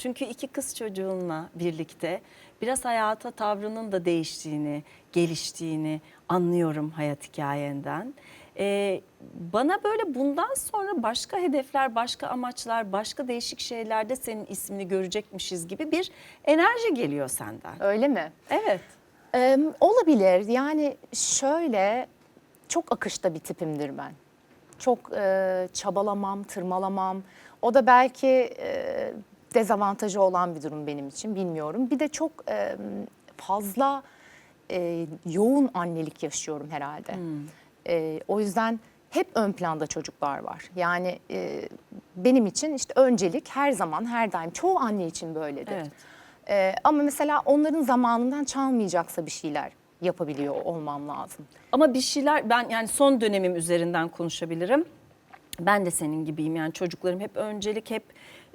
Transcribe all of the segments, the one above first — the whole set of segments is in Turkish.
Çünkü iki kız çocuğunla birlikte biraz hayata tavrının da değiştiğini, geliştiğini anlıyorum hayat hikayenden. Ee, bana böyle bundan sonra başka hedefler, başka amaçlar, başka değişik şeylerde senin ismini görecekmişiz gibi bir enerji geliyor senden. Öyle mi? Evet. Ee, olabilir. Yani şöyle çok akışta bir tipimdir ben. Çok e, çabalamam, tırmalamam. O da belki e, dezavantajı olan bir durum benim için bilmiyorum. Bir de çok e, fazla e, yoğun annelik yaşıyorum herhalde. E, o yüzden hep ön planda çocuklar var. Yani e, benim için işte öncelik her zaman her daim çoğu anne için böyledir. Evet. Ee, ama mesela onların zamanından çalmayacaksa bir şeyler yapabiliyor olmam lazım. Ama bir şeyler ben yani son dönemim üzerinden konuşabilirim. Ben de senin gibiyim yani çocuklarım hep öncelik hep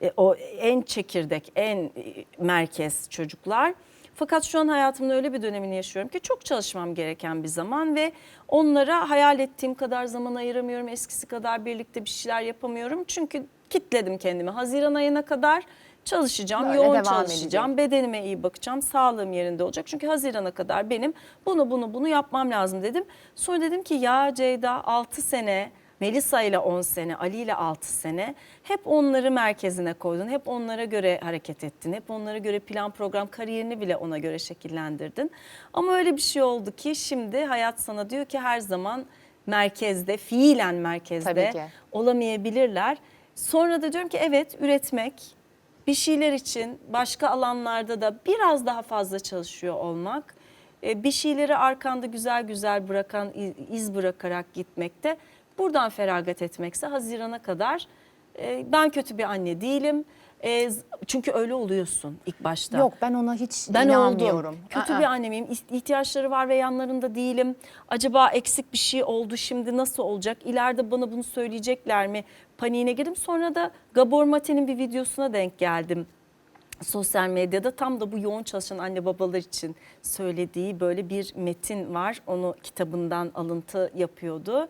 e, o en çekirdek en e, merkez çocuklar. Fakat şu an hayatımda öyle bir dönemini yaşıyorum ki çok çalışmam gereken bir zaman ve onlara hayal ettiğim kadar zaman ayıramıyorum. Eskisi kadar birlikte bir şeyler yapamıyorum. Çünkü kitledim kendimi. Haziran ayına kadar çalışacağım, Böyle yoğun devam çalışacağım bedenime iyi bakacağım, sağlığım yerinde olacak. Çünkü Haziran'a kadar benim bunu bunu bunu yapmam lazım dedim. Sonra dedim ki ya Ceyda 6 sene, Melisa ile 10 sene, Ali ile 6 sene hep onları merkezine koydun. Hep onlara göre hareket ettin. Hep onlara göre plan program kariyerini bile ona göre şekillendirdin. Ama öyle bir şey oldu ki şimdi hayat sana diyor ki her zaman merkezde, fiilen merkezde olamayabilirler. Sonra da diyorum ki evet üretmek, bir şeyler için başka alanlarda da biraz daha fazla çalışıyor olmak, e, bir şeyleri arkanda güzel güzel bırakan, iz bırakarak gitmekte. Buradan feragat etmekse Haziran'a kadar e, ben kötü bir anne değilim. E, Çünkü öyle oluyorsun ilk başta. Yok ben ona hiç Ben inanmıyorum. oldum. Kötü Aa. bir annemiyim. İh- İhtiyaçları var ve yanlarında değilim. Acaba eksik bir şey oldu şimdi nasıl olacak? İleride bana bunu söyleyecekler mi? Paniğine girdim. Sonra da Gabor Mate'nin bir videosuna denk geldim. Sosyal medyada tam da bu yoğun çalışan anne babalar için söylediği böyle bir metin var. Onu kitabından alıntı yapıyordu.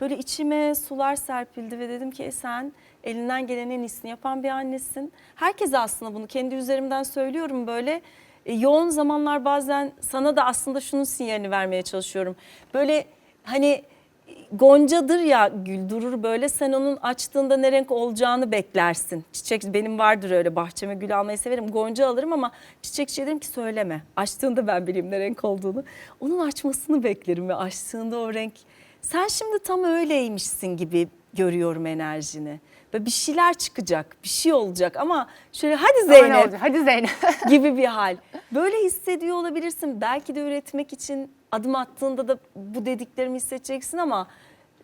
Böyle içime sular serpildi ve dedim ki "E sen elinden gelenin en iyisini yapan bir annesin. Herkese aslında bunu kendi üzerimden söylüyorum böyle. E, yoğun zamanlar bazen sana da aslında şunun sinyalini vermeye çalışıyorum. Böyle hani Goncadır ya gül durur böyle sen onun açtığında ne renk olacağını beklersin. Çiçek benim vardır öyle bahçeme gül almayı severim. Gonca alırım ama çiçekçiye derim ki söyleme. Açtığında ben bileyim ne renk olduğunu. Onun açmasını beklerim ve açtığında o renk. Sen şimdi tam öyleymişsin gibi görüyorum enerjini. Ve bir şeyler çıkacak, bir şey olacak ama şöyle hadi Zeynep? Hadi Zeynep. gibi bir hal. Böyle hissediyor olabilirsin. Belki de üretmek için adım attığında da bu dediklerimi hissedeceksin ama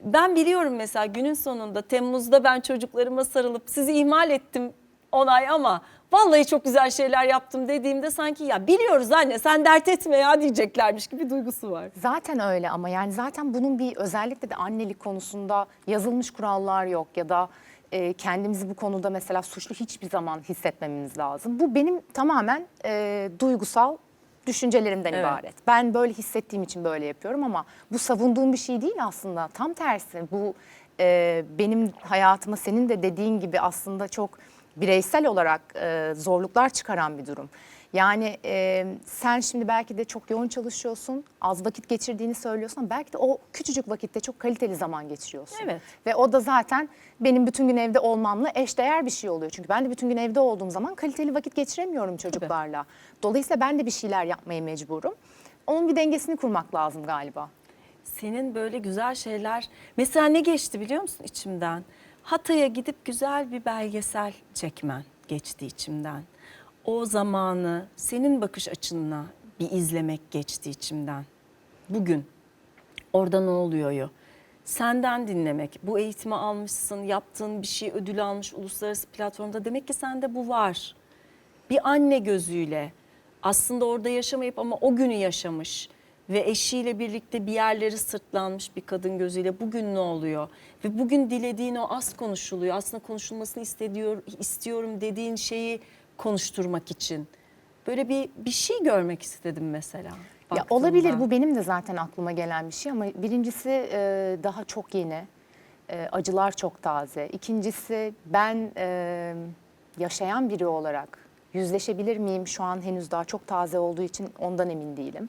ben biliyorum mesela günün sonunda Temmuz'da ben çocuklarıma sarılıp sizi ihmal ettim onay ama vallahi çok güzel şeyler yaptım dediğimde sanki ya biliyoruz anne sen dert etme ya diyeceklermiş gibi duygusu var. Zaten öyle ama yani zaten bunun bir özellikle de annelik konusunda yazılmış kurallar yok ya da e, kendimizi bu konuda mesela suçlu hiçbir zaman hissetmememiz lazım. Bu benim tamamen e, duygusal düşüncelerimden Evet. ibaret. Ben böyle hissettiğim için böyle yapıyorum ama bu savunduğum bir şey değil aslında. Tam tersi bu e, benim hayatıma senin de dediğin gibi aslında çok bireysel olarak e, zorluklar çıkaran bir durum. Yani e, sen şimdi belki de çok yoğun çalışıyorsun, az vakit geçirdiğini söylüyorsun ama belki de o küçücük vakitte çok kaliteli zaman geçiriyorsun. Evet. Ve o da zaten benim bütün gün evde olmamla eşdeğer bir şey oluyor. Çünkü ben de bütün gün evde olduğum zaman kaliteli vakit geçiremiyorum çocuklarla. Dolayısıyla ben de bir şeyler yapmaya mecburum. Onun bir dengesini kurmak lazım galiba. Senin böyle güzel şeyler mesela ne geçti biliyor musun içimden? Hatay'a gidip güzel bir belgesel çekmen geçti içimden. O zamanı senin bakış açınla bir izlemek geçti içimden. Bugün orada ne oluyor? Senden dinlemek, bu eğitimi almışsın, yaptığın bir şey ödül almış uluslararası platformda demek ki sende bu var. Bir anne gözüyle aslında orada yaşamayıp ama o günü yaşamış ve eşiyle birlikte bir yerleri sırtlanmış bir kadın gözüyle bugün ne oluyor? Ve bugün dilediğin o az konuşuluyor. Aslında konuşulmasını istediyor, istiyorum dediğin şeyi konuşturmak için. Böyle bir bir şey görmek istedim mesela. Ya baktığımda. olabilir bu benim de zaten aklıma gelen bir şey ama birincisi e, daha çok yeni. E, acılar çok taze. İkincisi ben e, yaşayan biri olarak yüzleşebilir miyim? Şu an henüz daha çok taze olduğu için ondan emin değilim.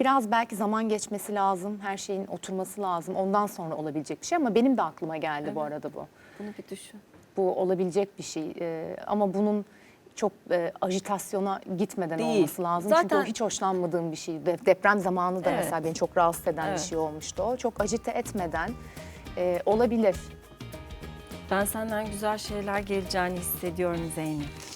Biraz belki zaman geçmesi lazım, her şeyin oturması lazım. Ondan sonra olabilecek bir şey ama benim de aklıma geldi bu arada bu. Bunu bir düşün. Bu olabilecek bir şey Ee, ama bunun çok e, ajitasyona gitmeden Değil. olması lazım. Çünkü Zaten- o hiç hoşlanmadığım bir şey. De- Deprem zamanı da Evet. mesela beni çok rahatsız eden Evet. bir şey olmuştu o. Çok acite etmeden e, olabilir. Ben senden güzel şeyler geleceğini hissediyorum Zeynep.